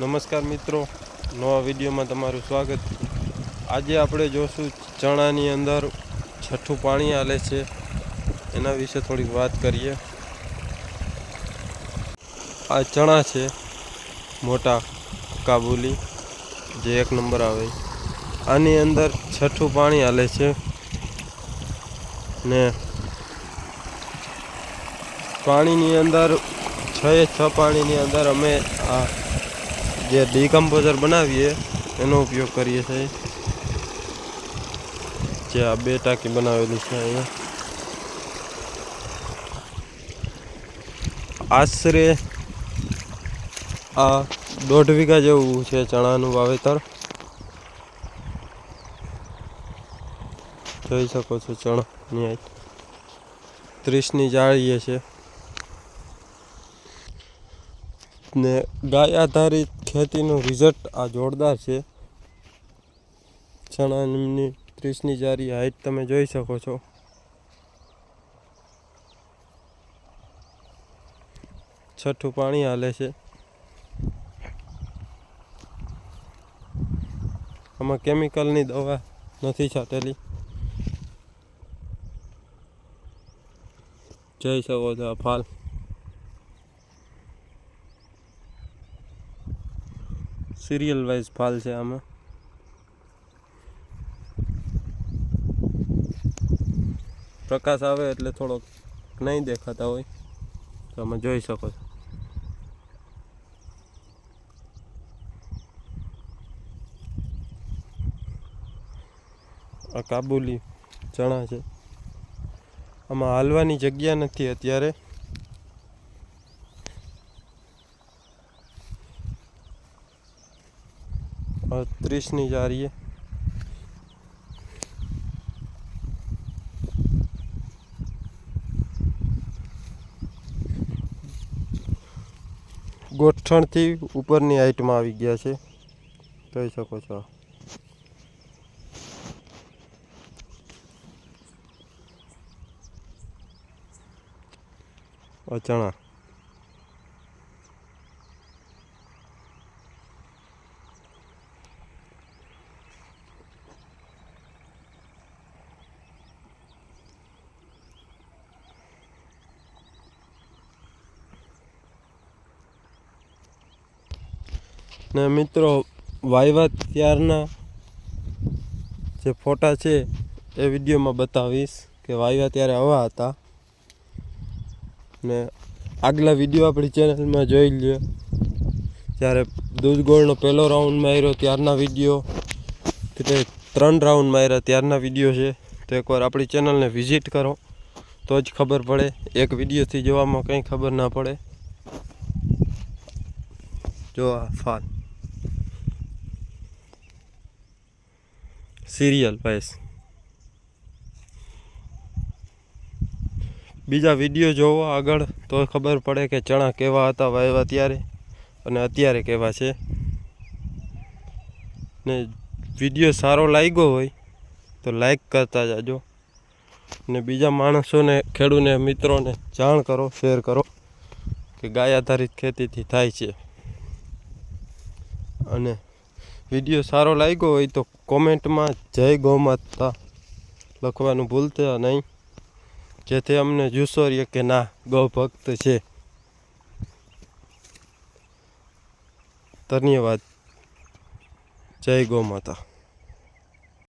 નમસ્કાર મિત્રો, નવા વિડીયોમાં તમારું સ્વાગત. આજે આપણે જોશું ચણાની અંદર છઠ્ઠું પાણી આલે છે. એના વિશે થોડીક વાત કરીએ. આ ચણા છે, મોટા કાબુલી, જે એક નંબર આવે. આની અંદર છઠ્ઠું પાણી આલે છે. ને પાણીની અંદર, છ એ છ પાણીની અંદર અમે આ જે ડીકમ્પોઝર બનાવીએ, એનો ઉપયોગ કરીએ છીએ. જે આ બે ટાંકી બનાવેલી છે અહીંયા. આશરે આ દોઢ વીઘા જેવું છે ચણાનું વાવેતર. જોઈ શકો છો ચણાની ત્રીસની જાળીએ છે. ને ગાય આધારિત ખેતીનું રિઝલ્ટ આ જોરદાર છે. ચણાની ત્રીસની જારી હાઈટ તમે જોઈ શકો છો. છઠ્ઠું પાણી હાલે છે. આમાં કેમિકલની દવા નથી છાંટેલી. જોઈ શકો છો ફાલ સિરિયલ વાઇઝ ફાલ છે આમાં. પ્રકાશ આવે એટલે થોડોક નહીં દેખાતા હોય, તો તમે જોઈ શકો છો. આ કાબુલી ચણા છે. આમાં હાલવાની જગ્યા નથી અત્યારે. આ ત્રીસની જારીએ ગોઠણથી ઉપરની હાઈટમાં આવી ગયા છે કહી શકો છો. આ ને મિત્રો, વાયવા ત્યારના જે ફોટા છે, એ વિડીયોમાં બતાવીશ કે વાયવા ત્યારે આવા હતા. ને આગલા વીડિયો આપણી ચેનલમાં જોઈ લ્યો. જ્યારે દૂધ ગોળનો પહેલો રાઉન્ડ માર્યો ત્યારના વીડિયો તે ત્રણ રાઉન્ડ માર્યા ત્યારના વીડિયો છે, તો એકવાર આપણી ચેનલને વિઝિટ કરો, તો જ ખબર પડે. એક વિડીયોથી જોવામાં કંઈ ખબર ના પડે. જો આ ફાલ. સિરિયલ વાઇઝ બીજા વીડિયો જોવો આગળ, તો ખબર પડે કે ચણા કેવા હતા વાવ્યા ત્યારે અને અત્યારે કેવા છે. ને વીડિયો સારો લાગ્યો હોય, તો લાઈક કરતા જાજો. ને બીજા માણસોને, ખેડૂને, મિત્રોને જાણ કરો, શેર કરો કે ગાય આધારિત ખેતીથી થાય છે. અને વીડિયો સારો લાગ્યો હોય તો કોમેન્ટમાં જય ગૌ માતા લખવાનું ભૂલતા નહીં. જેથી અમને જુસોરીએ કે ના, ગૌ ભક્ત છે. ધન્યવાદ. જય ગૌ માતા